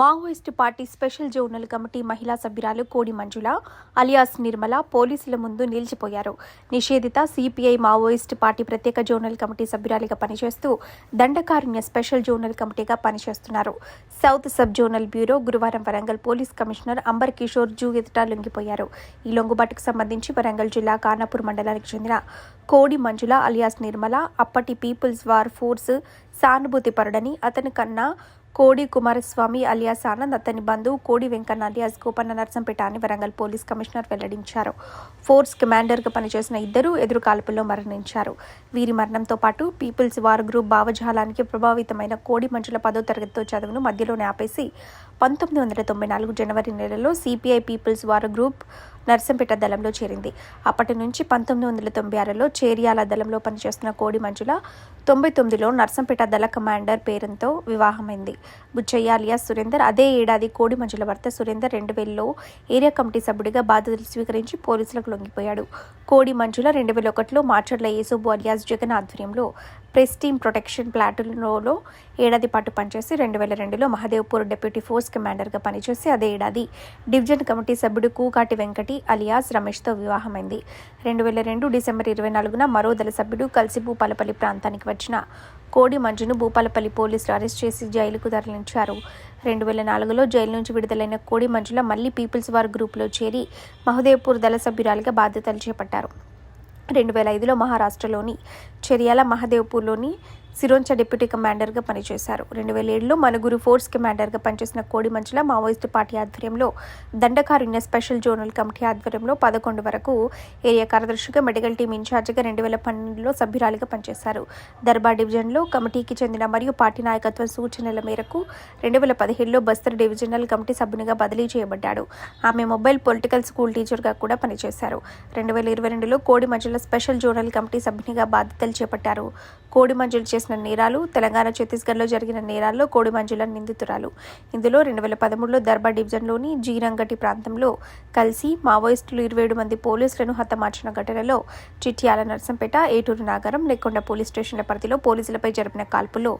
Maoist party special zonal committee మహిళా సభ్యురాలు కోడి మంజుల అలియాస్ నిర్మల పోలీసుల ముందు నిలిచిపోయారు. నిషేధిత సిపిఐ మావోయిస్ట్ పార్టీ ప్రత్యేక జోనల్ కమిటీ సభ్యురాలిగా పనిచేస్తూ దండకారుణ్య స్పెషల్ జోనల్ కమిటీగా పనిచేస్తున్నారు. సౌత్ సబ్ జోనల్ బ్యూరో గురువారం వరంగల్ పోలీస్ కమిషనర్ అంబర్ కిషోర్ జూ ఎదుట లొంగిపోయారు. ఈ లొంగుబాటుకు సంబంధించి వరంగల్ జిల్లా కానాపూర్ మండలానికి చెందిన కోడి మంజుల అలియాస్ నిర్మల అప్పటి పీపుల్స్ వార్ ఫోర్స్ సానుభూతి పరుడని అతని కన్నా కోడి కుమారస్వామి అలియాస్ ఆనంద్ అతని బంధువు కోడి వెంకన్న అలియాస్ గోపన్న నర్సంపేట అని వరంగల్ పోలీస్ కమిషనర్ వెల్లడించారు. ఫోర్స్ కమాండర్గా పనిచేసిన ఇద్దరు ఎదురు కాల్పుల్లో మరణించారు. వీరి మరణంతో పాటు పీపుల్స్ వార్ గ్రూప్ భావజాలానికి ప్రభావితమైన కోడి మంచుల పదో తరగతితో చదువును మధ్యలోనే ఆపేసి పంతొమ్మిది వందల తొంభై నాలుగు జనవరి నెలలో CPI People's war group Narsampet దళంలో చేరింది. అప్పటి నుంచి పంతొమ్మిది వందల తొంభై ఆరులో చేరియాల దళంలో పనిచేస్తున్న కోడి మంజుల తొంభై తొమ్మిదిలో నర్సంపేట దళ కమాండర్ పేరుతో వివాహమైంది. బుచ్చయ్య అలియాస్ సురేందర్ అదే ఏడాది కోడి మంజుల భర్త సురేందర్ రెండు వేలలో ఏరియా కమిటీ సభ్యుడిగా బాధ్యతలు స్వీకరించి పోలీసులకు లొంగిపోయాడు. కోడి మంజుల రెండు వేల ఒకటిలో మార్చర్ల యేసుబు అలియాస్ జగన్ ఆధ్వర్యంలో ప్రెస్ టీమ్ ప్రొటెక్షన్ ప్లాటూన్లో ఏడాది పాటు పనిచేసి రెండు వేల రెండులో మహదేవ్పూర్ డిప్యూటీ ఫోర్స్ కమాండర్గా పనిచేసి అదే ఏడాది డివిజన్ కమిటీ సభ్యుడు కూకాటి వెంకటి అలియాస్ రమేష్తో వివాహమైంది. రెండు వేల రెండు డిసెంబర్ ఇరవై నాలుగున మరో దళ సభ్యుడు కలిసి భూపాలపల్లి ప్రాంతానికి వచ్చిన కోడి మంజును భూపాలపల్లి పోలీసులు అరెస్ట్ చేసి జైలుకు తరలించారు. రెండు వేల నాలుగులో జైలు నుంచి విడుదలైన కోడి మంజుల మళ్ళీ పీపుల్స్ వార్ గ్రూప్లో చేరి మహదేవ్పూర్ దళ సభ్యురాలిగా బాధ్యతలు చేపట్టారు. రెండు వేల ఐదులో మహారాష్ట్రలోని చెరియాల మహదేవ్పూర్లోని సిరోంచ డిప్యూటీ కమాండర్గా పనిచేశారు. రెండు వేల ఏడులో మనుగురు ఫోర్స్ కమాండర్గా పనిచేసిన కోడి మంచుల మావోయిస్టు పార్టీ ఆధ్వర్యంలో దండకారుణ్య స్పెషల్ జోనల్ కమిటీ ఆధ్వర్యంలో పదకొండు వరకు ఏరియా కార్యదర్శిగా మెడికల్ టీం ఇన్ఛార్జిగా రెండు వేల పన్నెండులో సభ్యురాలిగా పనిచేశారు. దర్బార్ డివిజన్లో కమిటీకి చెందిన మరియు పార్టీ నాయకత్వ సూచనల మేరకు రెండు వేల పదిహేడులో బస్తర్ డివిజనల్ కమిటీ సభ్యునిగా బదిలీ చేయబడ్డాడు. ఆమె మొబైల్ పొలిటికల్ స్కూల్ టీచర్గా కూడా పనిచేశారు. రెండు వేల ఇరవై రెండులో కోడి మంజుల స్పెషల్ జోనల్ కమిటీ సభ్యునిగా బాధ్యతలు చేపట్టారు. కోడి మంజులు చేసిన నేరాలు తెలంగాణ ఛత్తీస్గఢ్లో జరిగిన నేరాల్లో కోడి మంజుల నిందితురాలు. ఇందులో రెండు వేల పదమూడులో దర్బా డివిజన్లోని జీరంగటి ప్రాంతంలో కలిసి మావోయిస్టులు ఇరవై ఏడు మంది పోలీసులను హతమార్చిన ఘటనలో చిట్యాల నర్సంపేట ఏటూరు నాగరం నెక్కొండ పోలీస్ స్టేషన్ల పరిధిలో పోలీసులపై జరిపిన కాల్పుల్లో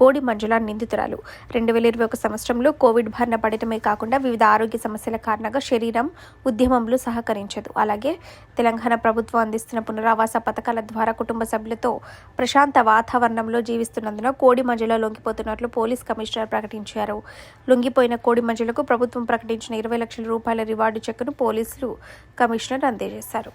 కోడి మంజుల నిందితురాలు. రెండు వేల ఇరవై ఒక సంవత్సరంలో కోవిడ్ బారిన పడటమే కాకుండా వివిధ ఆరోగ్య సమస్యల కారణంగా శరీరం ఉద్యమంలో సహకరించదు. అలాగే తెలంగాణ ప్రభుత్వం అందిస్తున్న పునరావాస పథకాల ద్వారా కుటుంబ సభ్యులతో ప్రశాంత వాతావరణం వాతావరణంలో జీవిస్తున్నందున కోడి మంజలో లొంగిపోతున్నట్లు పోలీస్ కమిషనర్ ప్రకటించారు. లొంగిపోయిన కోడి మంజలకు ప్రభుత్వం ప్రకటించిన ఇరవై లక్షల రూపాయల రివార్డు చెక్కును పోలీసులు కమిషనర్ అందజేశారు.